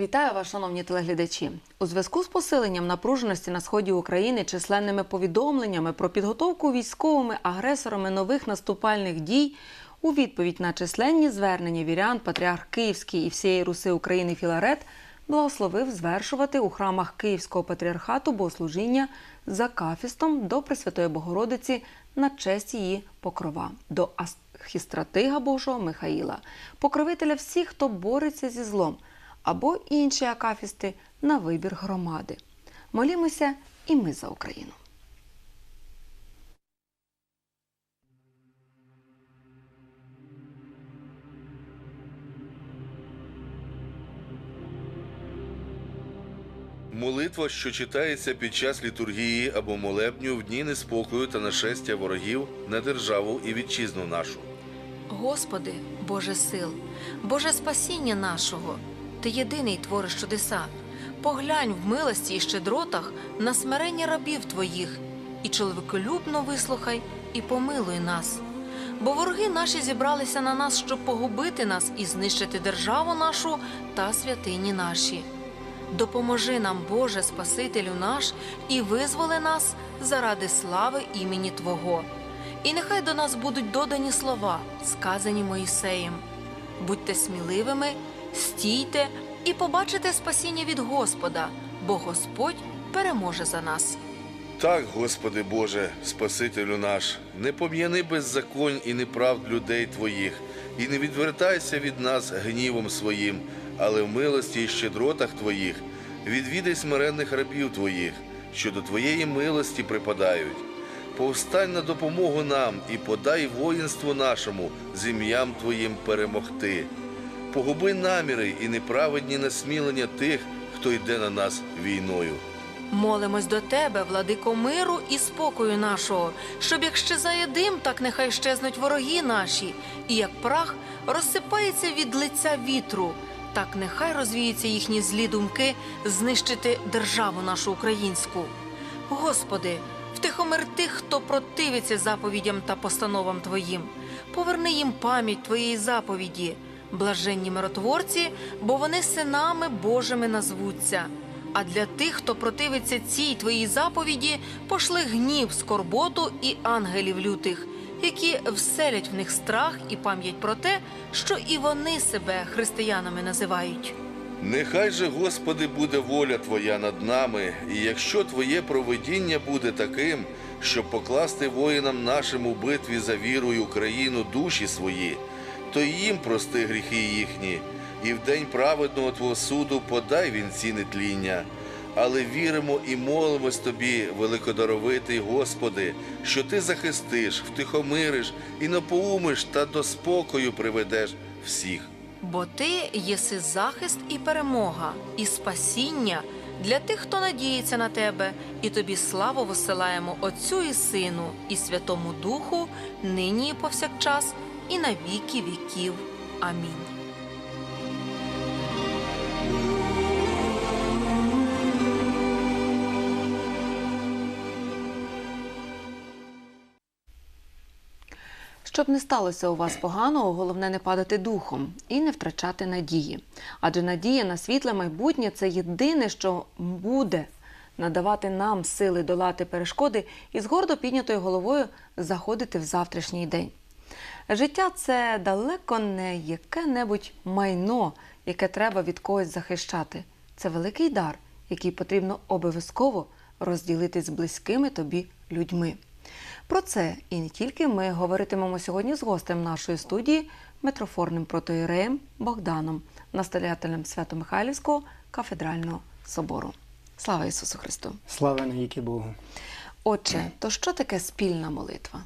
Вітаю вас, шановні телеглядачі. У зв'язку з посиленням напруженості на сході України численними повідомленнями про підготовку військовими агресорами нових наступальних дій у відповідь на численні звернення вірян патріарх Київський і всієї Руси України Філарет благословив звершувати у храмах Київського патріархату богослужіння за кафістом до Пресвятої Богородиці на честь її покрова до архістратига Божого Михаїла, покровителя всіх, хто бореться зі злом, або інші акафісти на вибір громади. Молімося і ми за Україну. Молитва, що читається під час літургії або молебню в дні неспокою та нашестя ворогів на державу і вітчизну нашу. Господи, Боже сил, Боже спасіння нашого, Ти єдиний твориш чудеса. Поглянь в милості і щедротах на смирення рабів Твоїх, і чоловіколюбно вислухай і помилуй нас. Бо вороги наші зібралися на нас, щоб погубити нас і знищити державу нашу та святині наші. Допоможи нам, Боже, Спасителю наш, і визволи нас заради слави імені Твого. І нехай до нас будуть додані слова, сказані Моїсеєм. Будьте сміливими, стійте і побачите спасіння від Господа, бо Господь переможе за нас. Так, Господи Боже, Спасителю наш, не пом'яни беззаконь і неправд людей Твоїх, і не відвертайся від нас гнівом своїм, але в милості і щедротах Твоїх відвідай смиренних рабів Твоїх, що до Твоєї милості припадають. Повстань на допомогу нам і подай воїнству нашому з ім'ям Твоїм перемогти. Погуби наміри і неправедні насмілення тих, хто йде на нас війною. Молимось до тебе, владико миру і спокою нашого, щоб як щезає дим, так нехай щезнуть вороги наші, і як прах розсипається від лиця вітру, так нехай розвіються їхні злі думки знищити державу нашу українську. Господи, втихомир тих, хто противиться заповідям та постановам Твоїм. Поверни їм пам'ять Твоєї заповіді, блаженні миротворці, бо вони синами Божими назвуться. А для тих, хто противиться цій твоїй заповіді, пошли гнів, скорботу і ангелів лютих, які вселять в них страх і пам'ять про те, що і вони себе християнами називають. Нехай же, Господи, буде воля Твоя над нами, і якщо Твоє провидіння буде таким, щоб покласти воїнам нашим у битві за віру і Україну душі свої, то їм прости гріхи їхні, і в день праведного Твого суду подай вінці нетління. Але віримо і молимось Тобі, великодаровитий Господи, що Ти захистиш, втихомириш і напоумиш та до спокою приведеш всіх. Бо ти єси захист і перемога, і спасіння для тих, хто надіється на тебе, і тобі славу висилаємо Отцю і Сину, і Святому Духу, нині і повсякчас, і на віки віків. Амінь. Щоб не сталося у вас поганого, головне не падати духом і не втрачати надії. Адже надія на світле майбутнє це єдине, що буде надавати нам сили долати перешкоди і з гордо піднятою головою заходити в завтрашній день. Життя це далеко не яке-небудь майно, яке треба від когось захищати. Це великий дар, який потрібно обов'язково розділити з близькими тобі людьми. Про це і не тільки ми говоритимемо сьогодні з гостем нашої студії, митрофорним протоїреєм Богданом, настоятелем Свято-Михайлівського кафедрального собору. Слава Ісусу Христу! Слава навіки Богу. Отче, то що таке спільна молитва?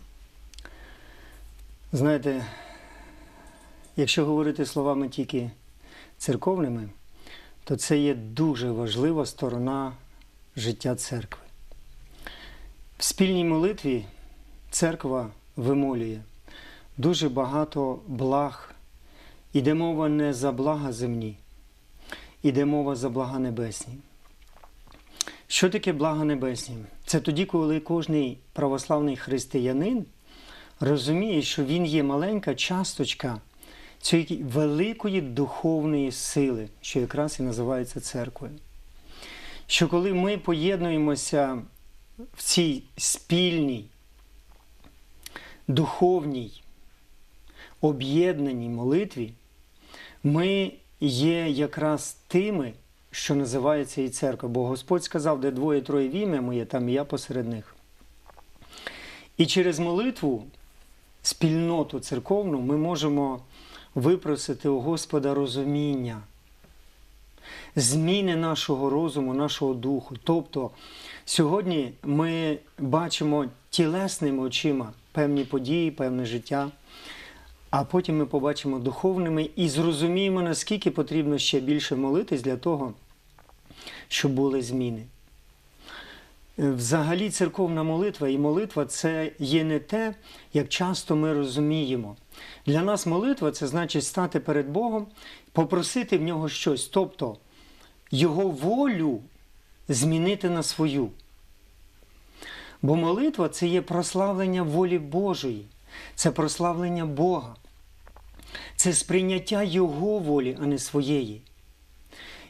Знаєте, якщо говорити словами тільки церковними, то це є дуже важлива сторона життя церкви. В спільній молитві церква вимолює дуже багато благ. Іде мова не за блага земні, іде мова за блага небесні. Що таке блага небесні? Це тоді, коли кожний православний християнин розуміє, що він є маленька часточка цієї великої духовної сили, що якраз і називається церквою. Що коли ми поєднуємося в цій спільній, духовній, об'єднаній молитві, ми є якраз тими, що називається і церква. Бо Господь сказав, де двоє-троє в ім'я моє, там і я посеред них. І через молитву, спільноту церковну, ми можемо випросити у Господа розуміння, зміни нашого розуму, нашого духу. Тобто сьогодні ми бачимо тілесними очима певні події, певне життя. А потім ми побачимо духовними і зрозуміємо, наскільки потрібно ще більше молитись для того, щоб були зміни. Е, Взагалі, церковна молитва і молитва це є не те, як часто ми розуміємо. Для нас молитва це значить стати перед Богом, попросити в нього щось, тобто Його волю змінити на свою. Бо молитва це є прославлення волі Божої, це прославлення Бога, це сприйняття Його волі, а не своєї.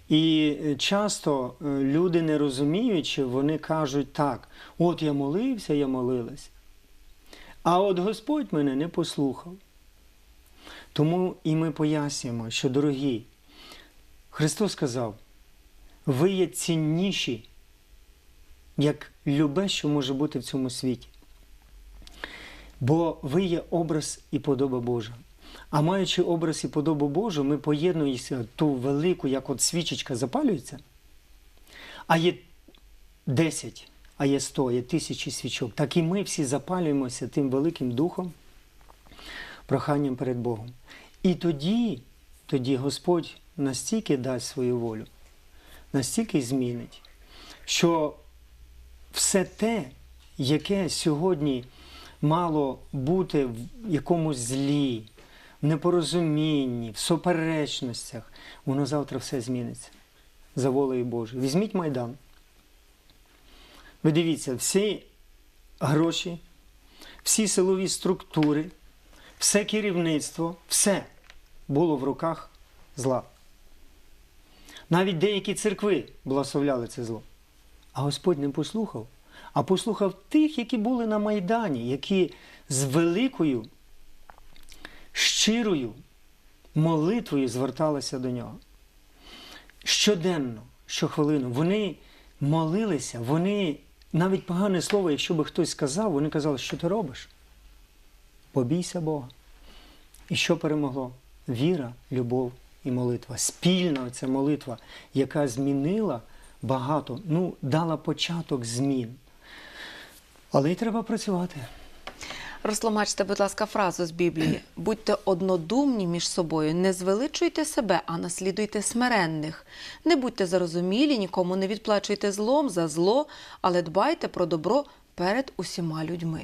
І е, часто е, люди, не розуміючи, вони кажуть так: от я молився, я молилась. А от Господь мене не послухав. Тому і ми пояснюємо, що, дорогі, Христос сказав, ви є цінніші, як любе, що може бути в цьому світі. Бо ви є образ і подоба Божа. А маючи образ і подобу Божу, ми поєднуємося ту велику, як от свічечка запалюється, а є 10, а є 100, є тисячі свічок. Так і ми всі запалюємося тим великим духом, проханням перед Богом. І тоді, тоді Господь настільки дасть свою волю, настільки змінить, що все те, яке сьогодні мало бути в якомусь злі, непорозумінні, в суперечностях, воно завтра все зміниться за волею Божою. Візьміть Майдан. Ви дивіться, всі гроші, всі силові структури, все керівництво, все було в руках зла. Навіть деякі церкви благословляли це зло. А Господь не послухав, а послухав тих, які були на Майдані, які з великою, щирою молитвою зверталися до нього. Щоденно, щохвилину, вони молилися, вони навіть погане слово, якщо би хтось сказав, вони казали, що ти робиш? Побійся Бога. І що перемогло? Віра, любов і молитва. Спільна ця молитва, яка змінила багато, ну, дала початок змін. Але й треба працювати. Розтлумачте, будь ласка, фразу з Біблії: будьте однодумні між собою, не звеличуйте себе, а наслідуйте смиренних. Не будьте зарозумілі, нікому не відплачуйте злом за зло, але дбайте про добро перед усіма людьми.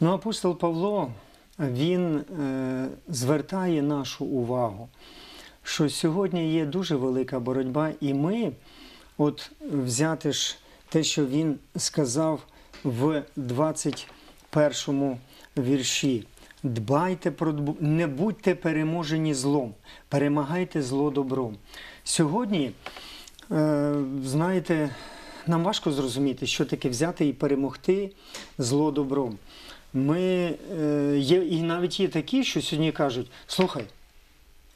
Ну, апостол Павло він е, звертає нашу увагу, що сьогодні є дуже велика боротьба, і ми, от взяти ж те, що він сказав в 21 вірші. Дбайте про не будьте переможені злом, перемагайте зло добром. Сьогодні, е, знаєте, нам важко зрозуміти, що таке взяти і перемогти зло добром. Ми е, є, і навіть є такі, що сьогодні кажуть: слухай,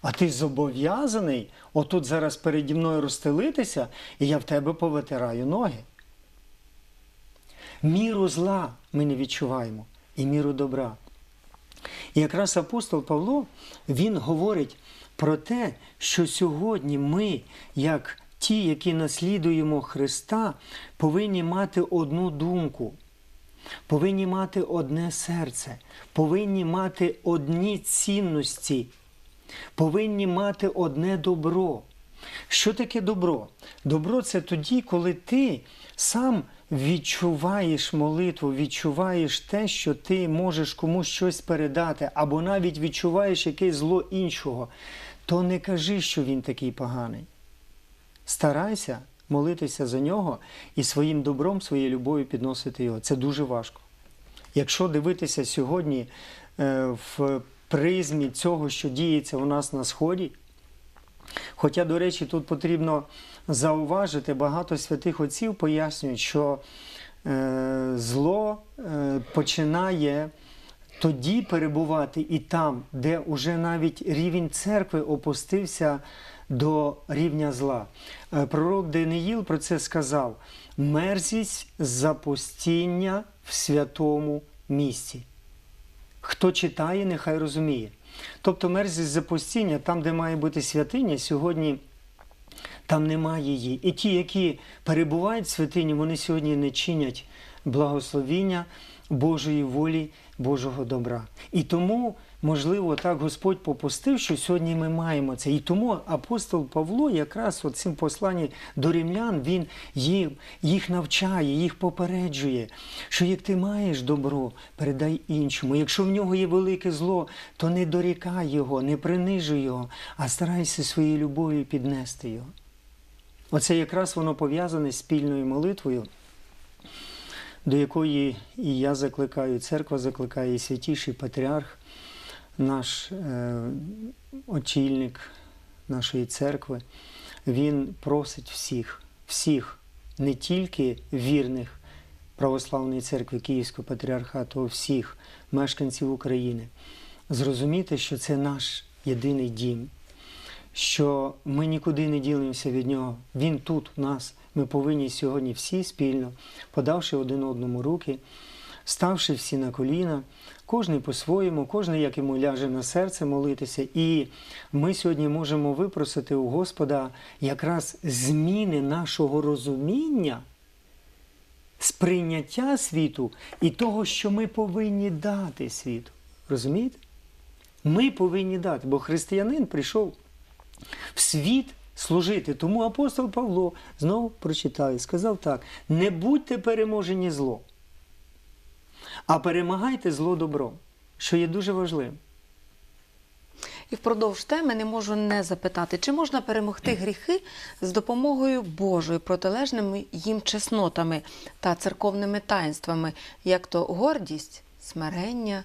а ти зобов'язаний отут зараз переді мною розстелитися, і я в тебе повитираю ноги. Міру зла ми не відчуваємо, і міру добра. І якраз апостол Павло він говорить про те, що сьогодні ми, як ті, які наслідуємо Христа, повинні мати одну думку, повинні мати одне серце, повинні мати одні цінності, повинні мати одне добро. Що таке добро? Добро це тоді, коли ти сам відчуваєш молитву, відчуваєш те, що ти можеш комусь щось передати, або навіть відчуваєш якесь зло іншого, то не кажи, що він такий поганий. Старайся молитися за нього і своїм добром, своєю любов'ю підносити його. Це дуже важко. Якщо дивитися сьогодні е, в призмі цього, що діється у нас на Сході. Хоча, до речі, тут потрібно зауважити, багато святих отців пояснюють, що е, зло е, починає тоді перебувати і там, де уже навіть рівень церкви опустився до рівня зла. Е, Пророк Даниїл про це сказав: мерзість запустіння в святому місці. Хто читає, нехай розуміє. Тобто мерзість запустіння, там, де має бути святиня, сьогодні там немає її. І ті, які перебувають в святині, вони сьогодні не чинять благословіння Божої волі, Божого добра. І тому, можливо, так Господь попустив, що сьогодні ми маємо це. І тому апостол Павло, якраз от цим посланні до римлян, він їх, їх навчає, їх попереджує, що як ти маєш добро, передай іншому. Якщо в нього є велике зло, то не дорікай його, не принижуй його, а старайся своєю любов'ю піднести його. Оце якраз воно пов'язане з спільною молитвою, до якої і я закликаю, церква закликає, і святіший патріарх, наш е, очільник нашої церкви, він просить всіх, всіх, не тільки вірних православної церкви Київського патріархату, а всіх мешканців України, зрозуміти, що це наш єдиний дім що ми нікуди не ділимося від нього. Він тут у нас. Ми повинні сьогодні всі спільно, подавши один одному руки, ставши всі на коліна, кожен по-своєму, кожен, як йому ляже на серце, молитися. І ми сьогодні можемо випросити у Господа якраз зміни нашого розуміння, сприйняття світу і того, що ми повинні дати світу. Розумієте? Ми повинні дати, бо християнин прийшов в світ служити. Тому апостол Павло знову прочитаю, сказав так: не будьте переможені зло, а перемагайте зло добром, що є дуже важливим. І впродовж теми не можу не запитати, чи можна перемогти гріхи з допомогою Божою, протилежними їм чеснотами та церковними таїнствами, як то гордість, смирення,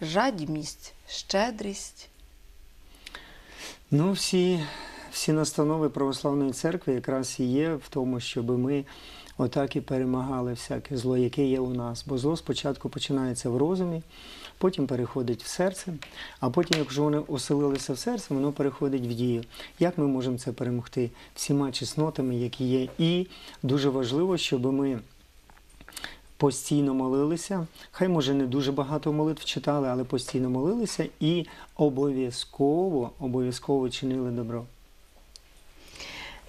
жадібність, щедрість. Ну, всі, всі настанови православної церкви якраз і є в тому, щоб ми отак і перемагали всяке зло, яке є у нас. Бо зло спочатку починається в розумі, потім переходить в серце, а потім, якщо вони оселилися в серце, воно переходить в дію. Як ми можемо це перемогти? Всіма чеснотами, які є. І дуже важливо, щоб ми. Постійно молилися, хай може не дуже багато молитв читали, але постійно молилися і обов'язково, обов'язково чинили добро.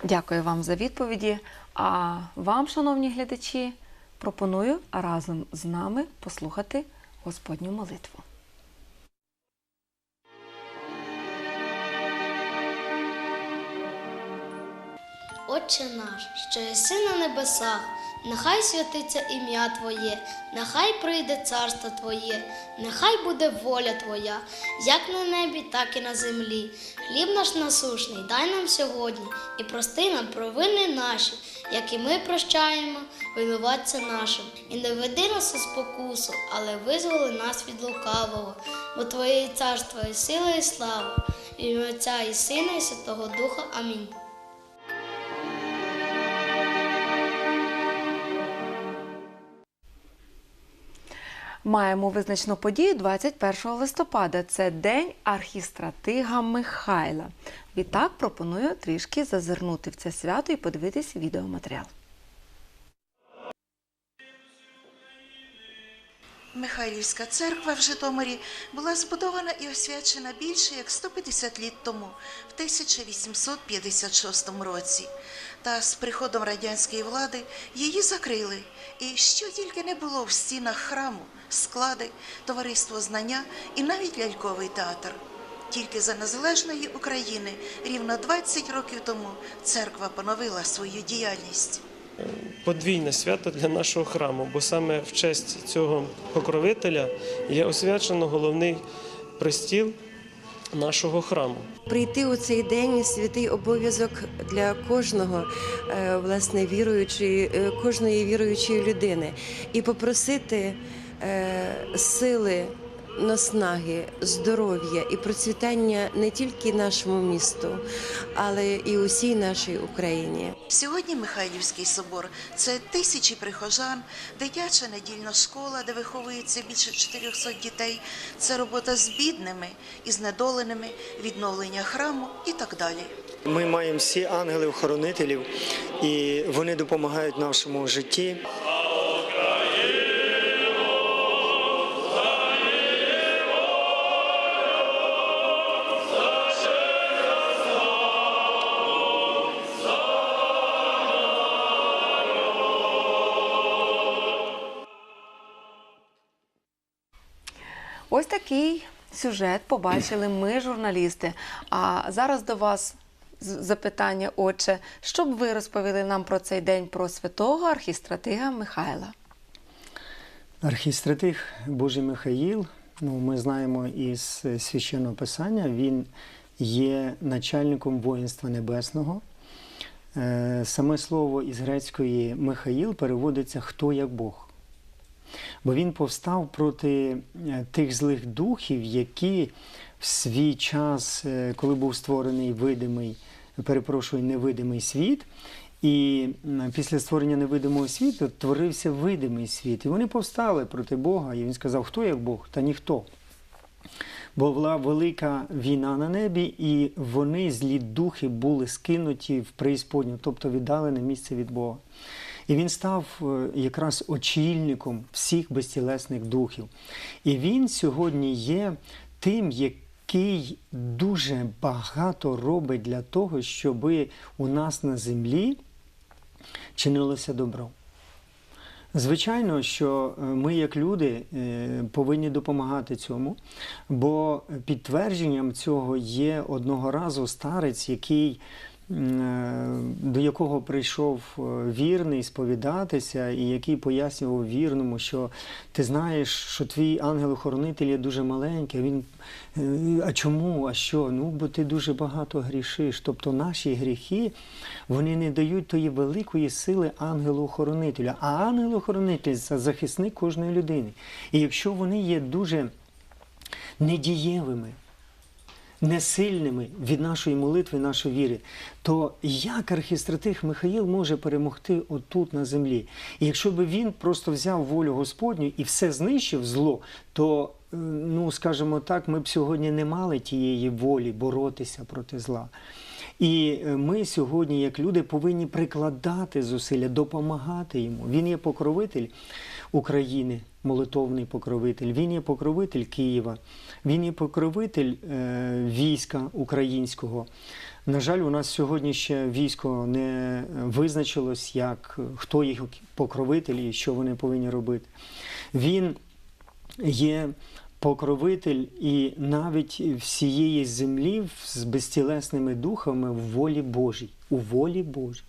Дякую вам за відповіді. А вам, шановні глядачі, пропоную разом з нами послухати Господню молитву. Отче наш, що єси на небесах, нехай святиться ім'я Твоє, нехай прийде царство Твоє, нехай буде воля Твоя, як на небі, так і на землі. Хліб наш насушний, дай нам сьогодні і прости нам провини наші, як і ми прощаємо винуватця нашим. І не веди нас у спокусу, але визволи нас від лукавого, бо Твоє є царство і сила, і слава, і Отця і Сина, і Святого Духа. Амінь. Маємо визначну подію 21 листопада. Це День архістратига Михайла. Відтак пропоную трішки зазирнути в це свято і подивитись відеоматеріал. Михайлівська церква в Житомирі була збудована і освячена більше як 150 літ тому, в 1856 році. Та з приходом радянської влади її закрили. І що тільки не було в стінах храму, склади, товариство знання і навіть ляльковий театр. Тільки за незалежної України рівно 20 років тому церква поновила свою діяльність. подвійне свято для нашого храму, бо саме в честь цього покровителя є освячено головний престіл нашого храму. Прийти у цей день святий обов'язок для кожного е, власне віруючої, е, кожної віруючої людини і попросити сили наснаги, здоров'я і процвітання не тільки нашому місту, але і усій нашій Україні. Сьогодні Михайлівський собор це тисячі прихожан, дитяча недільна школа, де виховується більше 400 дітей. Це робота з бідними і знедоленими, відновлення храму і так далі. Ми маємо всі ангелів-хоронителів, і вони допомагають нашому житті. Ось такий сюжет побачили ми, журналісти. А зараз до вас запитання, отче, що б ви розповіли нам про цей день про святого архістратига Михайла? Архістратих Божий Михаїл, ну, ми знаємо із священного писання, він є начальником воїнства небесного. Е, Саме слово із грецької Михаїл переводиться хто як Бог. Бо він повстав проти е, тих злих духів, які в свій час, е, коли був створений видимий, перепрошую, невидимий світ, і після створення невидимого світу творився видимий світ. І вони повстали проти Бога. І він сказав, хто як Бог? Та ніхто. Бо була велика війна на небі, і вони, злі духи, були скинуті в преісподню, тобто віддалене місце від Бога. І він став е, якраз очільником всіх безтілесних духів. І він сьогодні є тим, який дуже багато робить для того, щоб у нас на землі чинилося добро. Звичайно, що е, ми, як люди, е, повинні допомагати цьому, бо підтвердженням цього є одного разу старець, який, до якого прийшов е, вірний сповідатися, і який пояснював вірному, що ти знаєш, що твій ангел-охоронитель є дуже маленький. Він е, а чому? А що? Ну, бо ти дуже багато грішиш. Тобто наші гріхи вони не дають тої великої сили ангелу-охоронителю. А ангел-охоронитель це захисник кожної людини. І якщо вони є дуже недієвими, несильними від нашої молитви, нашої віри, то як архістратих Михаїл може перемогти отут на землі? І якщо би він просто взяв волю Господню і все знищив зло, то, е, ну скажімо так, ми б сьогодні не мали тієї волі боротися проти зла. І е, ми сьогодні, як люди, повинні прикладати зусилля, допомагати йому. Він є покровитель України, молитовний покровитель. Він є покровитель Києва, він є покровитель е, війська українського. На жаль, у нас сьогодні ще військо не визначилось, як е, хто їх покровитель і що вони повинні робити. Він є покровитель і навіть всієї землі з безтілесними духами в волі Божій. У волі Божій.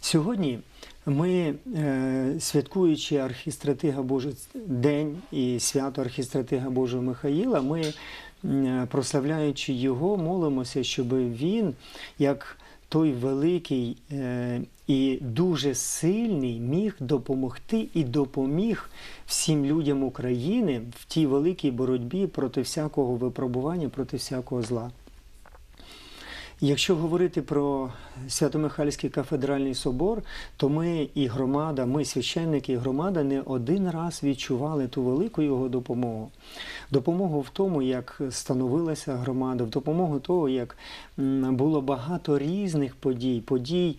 Сьогодні ми, е, святкуючи архістратига Божий день і свято архістратига Божого Михаїла, ми, прославляючи його, молимося, щоб він, як той великий е, і дуже сильний, міг допомогти і допоміг всім людям України в тій великій боротьбі проти всякого випробування, проти всякого зла. Якщо говорити про Свято-Михайлівський кафедральний собор, то ми і громада, ми священники і громада не один раз відчували ту велику його допомогу. Допомогу в тому, як становилася громада, в допомогу того, як було багато різних подій, подій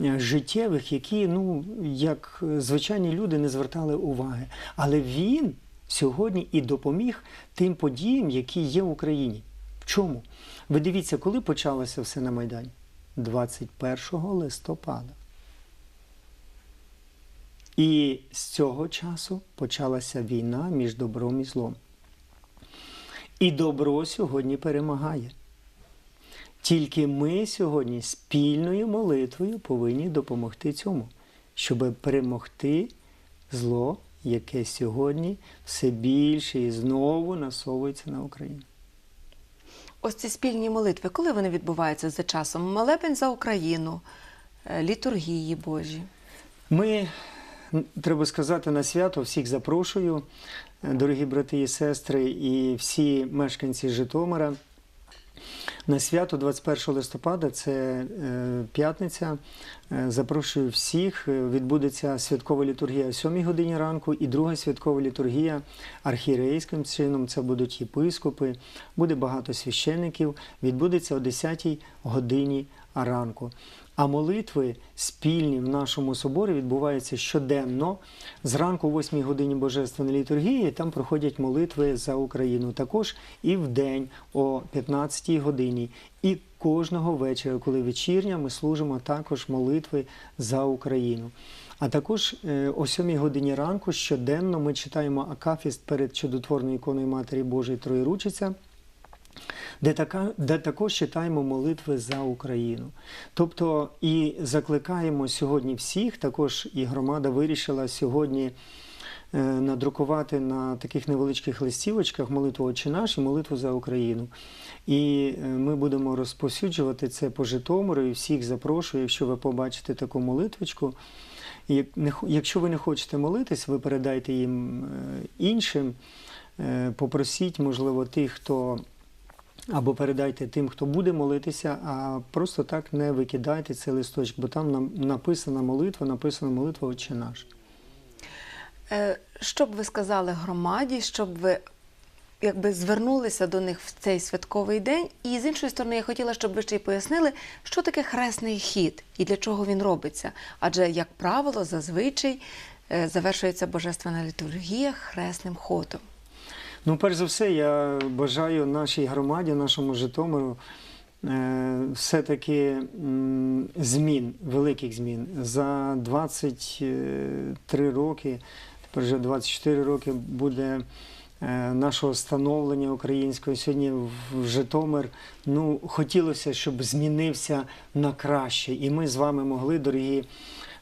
життєвих, які, ну, як звичайні люди не звертали уваги. Але він сьогодні і допоміг тим подіям, які є в Україні. В чому? Ви дивіться, коли почалося все на Майдані? 21 листопада. І з цього часу почалася війна між добром і злом. І добро сьогодні перемагає. Тільки ми сьогодні спільною молитвою повинні допомогти цьому, щоб перемогти зло, яке сьогодні все більше і знову насовується на Україну. Ось ці спільні молитви, коли вони відбуваються за часом? Молебень за Україну, е, літургії Божі. Ми, треба сказати, на свято всіх запрошую. е, дорогі брати і сестри, і всі мешканці Житомира. На свято 21 листопада, це е, п'ятниця. Е, Запрошую всіх. Е, Відбудеться святкова літургія о 7 годині ранку і друга святкова літургія архієрейським чином. Це будуть єпископи, буде багато священиків. Відбудеться о 10 годині ранку. А молитви спільні в нашому соборі відбуваються щоденно. Зранку, о 8 годині Божественної літургії, там проходять молитви за Україну. Також і в день о 15 годині. І кожного вечора, коли вечірня, ми служимо також молитви за Україну. А також е, о 7 годині ранку щоденно ми читаємо Акафіст перед чудотворною іконою Матері Божої Троєручиця де, така, де також читаємо молитви за Україну. Тобто і закликаємо сьогодні всіх, також і громада вирішила сьогодні е, надрукувати на таких невеличких листівочках молитву «Отче наш» і молитву за Україну. І е, ми будемо розповсюджувати це по Житомиру і всіх запрошую, якщо ви побачите таку молитвочку. Якщо ви не хочете молитись, ви передайте їм е, іншим, попросіть, можливо, тих, хто або передайте тим, хто буде молитися, а просто так не викидайте цей листочок, бо там нам написана молитва, написана молитва Отче наш. Е, Що б ви сказали громаді, щоб ви якби звернулися до них в цей святковий день? І з іншої сторони, я хотіла, щоб ви ще й пояснили, що таке хресний хід і для чого він робиться. Адже, як правило, зазвичай е, завершується божественна літургія хресним ходом. Ну, перш за все, я бажаю нашій громаді, нашому Житомиру е, все-таки змін, великих змін. За 23 роки, тепер вже 24 роки буде е, нашого становлення українського. Сьогодні в Житомир ну, хотілося, щоб змінився на краще. І ми з вами могли, дорогі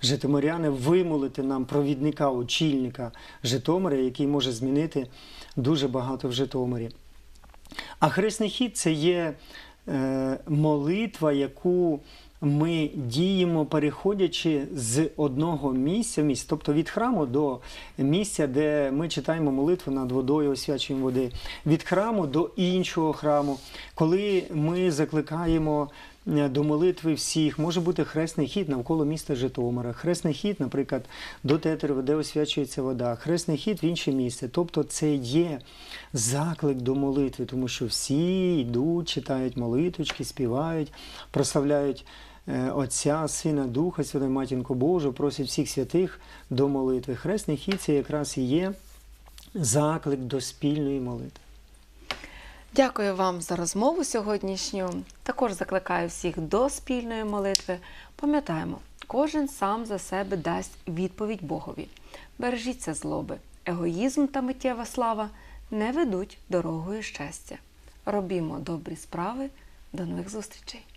житомиряни, вимолити нам провідника, очільника Житомира, який може змінити дуже багато в Житомирі. А хресний хід це є е, молитва, яку ми діємо, переходячи з одного місця, в місце, тобто від храму до місця, де ми читаємо молитву над водою, освячуємо води, від храму до іншого храму, коли ми закликаємо до молитви всіх, може бути хресний хід навколо міста Житомира, хресний хід, наприклад, до Тетерева, де освячується вода, хресний хід в інше місце. Тобто це є заклик до молитви, тому що всі йдуть, читають молитвочки, співають, прославляють е, Отця, Сина, Духа, Святої Матінку Божу, просять всіх святих до молитви. Хресний хід це якраз і є заклик до спільної молитви. Дякую вам за розмову сьогоднішню. Також закликаю всіх до спільної молитви. Пам'ятаємо, кожен сам за себе дасть відповідь Богові. Бережіться злоби, егоїзм та миттєва слава не ведуть дорогою щастя. Робімо добрі справи. До нових зустрічей!